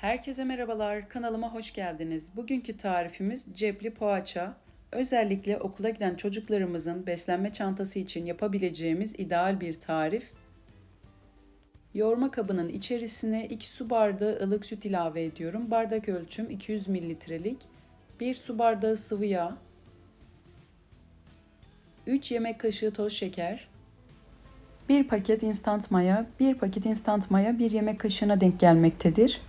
Herkese merhabalar, kanalıma hoş geldiniz. Bugünkü tarifimiz cepli poğaça. Özellikle okula giden çocuklarımızın beslenme çantası için yapabileceğimiz ideal bir tarif. Yoğurma kabının içerisine 2 su bardağı ılık süt ilave ediyorum. Bardak ölçüm 200 mililitrelik. 1 su bardağı sıvı yağ. 3 yemek kaşığı toz şeker. 1 paket instant maya, 1 paket instant maya 1 yemek kaşığına denk gelmektedir.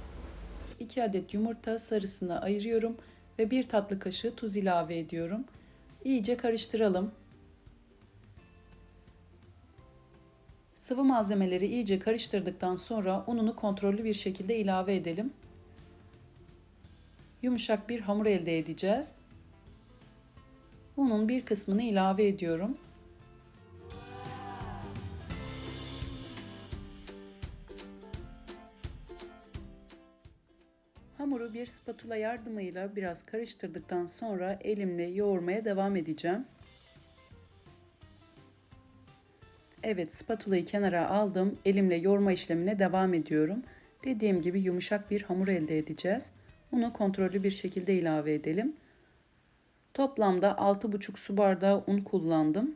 2 adet yumurta sarısını ayırıyorum ve 1 tatlı kaşığı tuz ilave ediyorum. İyice karıştıralım. Sıvı malzemeleri iyice karıştırdıktan sonra ununu kontrollü bir şekilde ilave edelim. Yumuşak bir hamur elde edeceğiz. Unun bir kısmını ilave ediyorum. Hamuru bir spatula yardımıyla biraz karıştırdıktan sonra elimle yoğurmaya devam edeceğim. Evet, spatulayı kenara aldım. Elimle yoğurma işlemine devam ediyorum. Dediğim gibi yumuşak bir hamur elde edeceğiz. Unu kontrollü bir şekilde ilave edelim. Toplamda 6,5 su bardağı un kullandım.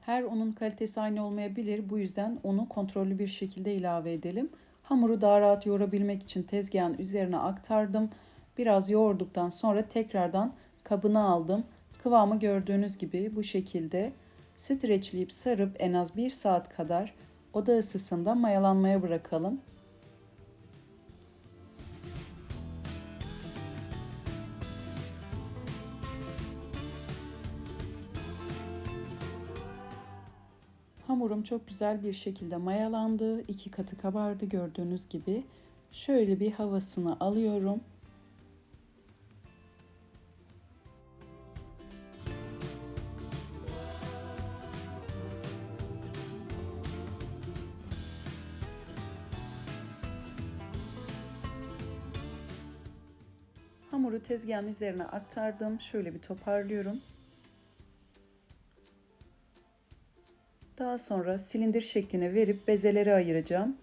Her unun kalitesi aynı olmayabilir. Bu yüzden unu kontrollü bir şekilde ilave edelim. Hamuru daha rahat yoğurabilmek için tezgahın üzerine aktardım. Biraz yoğurduktan sonra tekrardan kabına aldım. Kıvamı gördüğünüz gibi bu şekilde streçleyip sarıp en az 1 saat kadar oda ısısında mayalanmaya bırakalım. Hamurum çok güzel bir şekilde mayalandı. iki katı kabardı gördüğünüz gibi. Şöyle bir havasını alıyorum. Hamuru tezgahın üzerine aktardım. Şöyle bir toparlıyorum. Daha sonra silindir şekline verip bezeleri ayıracağım.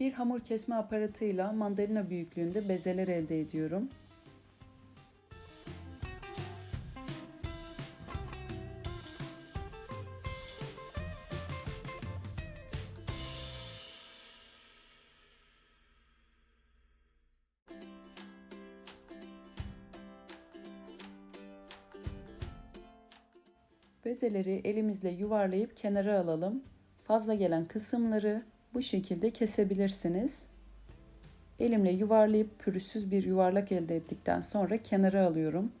Bir hamur kesme aparatıyla mandalina büyüklüğünde bezeler elde ediyorum. Bezeleri elimizle yuvarlayıp kenara alalım. Fazla gelen kısımları bu şekilde kesebilirsiniz. Elimle yuvarlayıp pürüzsüz bir yuvarlak elde ettikten sonra kenara alıyorum.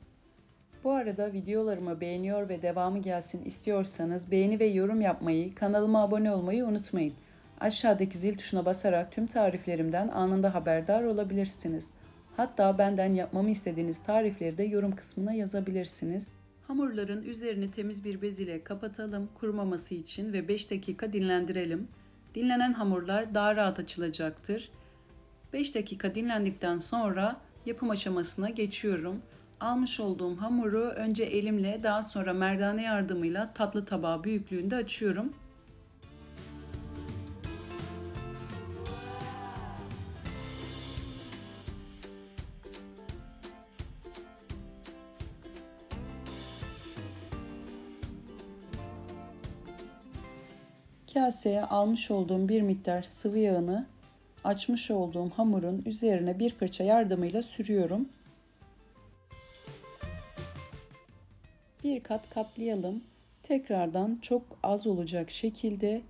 Bu arada videolarımı beğeniyor ve devamı gelsin istiyorsanız beğeni ve yorum yapmayı, kanalıma abone olmayı unutmayın. Aşağıdaki zil tuşuna basarak tüm tariflerimden anında haberdar olabilirsiniz. Hatta benden yapmamı istediğiniz tarifleri de yorum kısmına yazabilirsiniz. Hamurların üzerini temiz bir bez ile kapatalım kurumaması için ve 5 dakika dinlendirelim. Dinlenen hamurlar daha rahat açılacaktır. 5 dakika dinlendikten sonra yapım aşamasına geçiyorum. Almış olduğum hamuru önce elimle daha sonra merdane yardımıyla tatlı tabağı büyüklüğünde açıyorum. Kaseye almış olduğum bir miktar sıvı yağını açmış olduğum hamurun üzerine bir fırça yardımıyla sürüyorum. Bir kat katlayalım. Tekrardan çok az olacak şekilde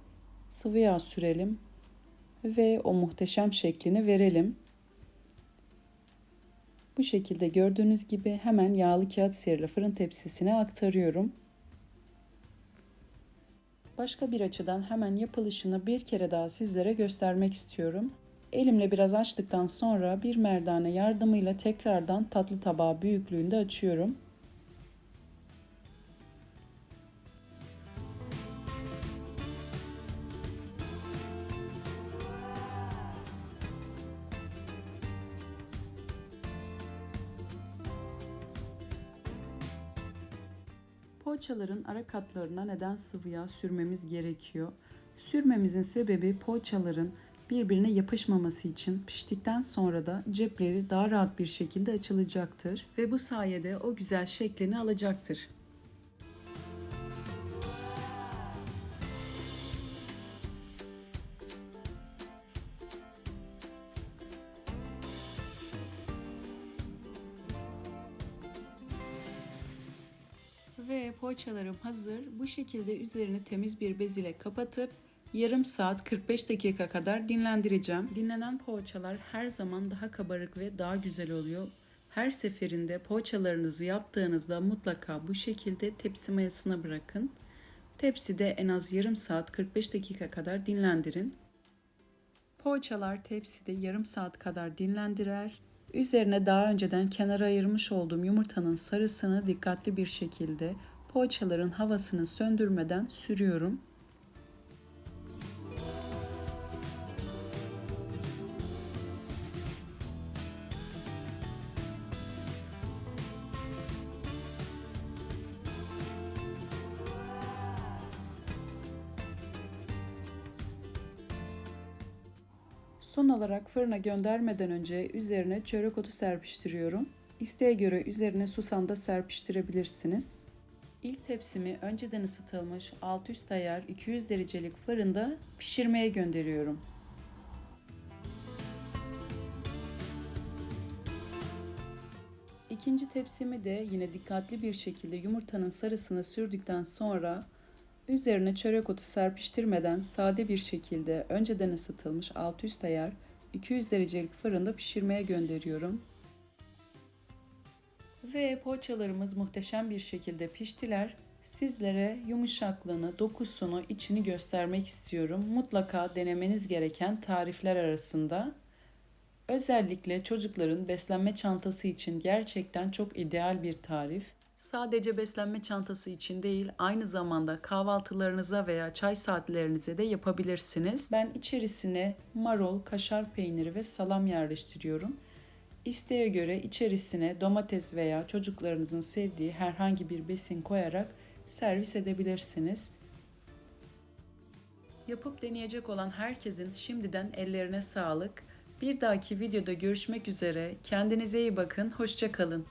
sıvı yağ sürelim ve o muhteşem şeklini verelim. Bu şekilde gördüğünüz gibi hemen yağlı kağıt serili fırın tepsisine aktarıyorum. Başka bir açıdan hemen yapılışını bir kere daha sizlere göstermek istiyorum. Elimle biraz açtıktan sonra bir merdane yardımıyla tekrardan tatlı tabağı büyüklüğünde açıyorum. Poğaçaların ara katlarına neden sıvı yağ sürmemiz gerekiyor? Sürmemizin sebebi poğaçaların birbirine yapışmaması için piştikten sonra da cepleri daha rahat bir şekilde açılacaktır ve bu sayede o güzel şeklini alacaktır. Poğaçalarım hazır. Bu şekilde üzerini temiz bir bez ile kapatıp yarım saat 45 dakika kadar dinlendireceğim. Dinlenen poğaçalar her zaman daha kabarık ve daha güzel oluyor. Her seferinde poğaçalarınızı yaptığınızda mutlaka bu şekilde tepsi mayasına bırakın. Tepside en az yarım saat 45 dakika kadar dinlendirin. Poğaçalar tepside yarım saat kadar dinlendirer. Üzerine daha önceden kenara ayırmış olduğum yumurtanın sarısını dikkatli bir şekilde poğaçaların havasını söndürmeden sürüyorum. Son olarak fırına göndermeden önce üzerine çörek otu serpiştiriyorum. İsteğe göre üzerine susam da serpiştirebilirsiniz. İlk tepsimi önceden ısıtılmış alt üst ayar 200 derecelik fırında pişirmeye gönderiyorum. İkinci tepsimi de yine dikkatli bir şekilde yumurtanın sarısını sürdükten sonra Üzerine çörek otu serpiştirmeden sade bir şekilde önceden ısıtılmış alt üst ayar 200 derecelik fırında pişirmeye gönderiyorum. Ve poğaçalarımız muhteşem bir şekilde piştiler. Sizlere yumuşaklığını, dokusunu, içini göstermek istiyorum. Mutlaka denemeniz gereken tarifler arasında. Özellikle çocukların beslenme çantası için gerçekten çok ideal bir tarif. Sadece beslenme çantası için değil, aynı zamanda kahvaltılarınıza veya çay saatlerinize de yapabilirsiniz. Ben içerisine marul, kaşar peyniri ve salam yerleştiriyorum. İsteğe göre içerisine domates veya çocuklarınızın sevdiği herhangi bir besin koyarak servis edebilirsiniz. Yapıp deneyecek olan herkesin şimdiden ellerine sağlık. Bir dahaki videoda görüşmek üzere. Kendinize iyi bakın. Hoşça kalın.